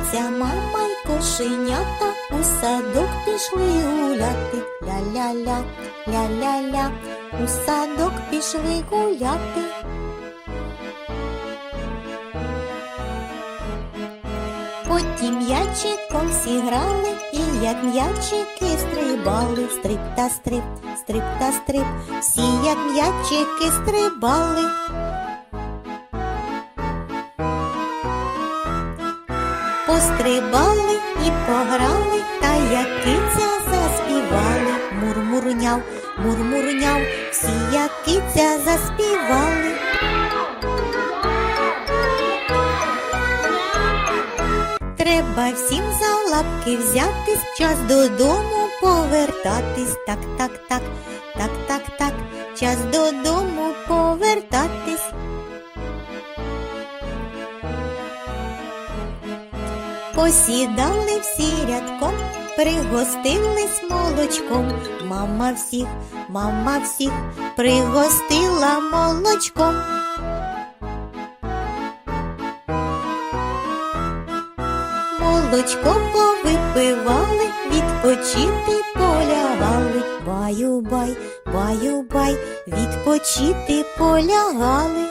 киця, мама й кошенята у садок пішли гуляти. Ля-ля-ля, ля-ля-ля, у садок пішли гуляти. Потім м'ячиком всі грали, і як м'ячики стрибали, стрип та стрип, стрип та стрип, всі як м'ячики стрибали. Пострибали і пограли, та як киця заспівали. Мурмурняв, мурмурняв, всі як заспівали. Треба всім за лапки взятись, час додому повертатись. Так, так, так, так, так, так, час Посідали всі рядком, пригостились молочком. Мама всіх, мама всіх пригостила молочком. Молочко повипивали, відпочити полягали. Баю-бай, баю-бай, відпочити полягали.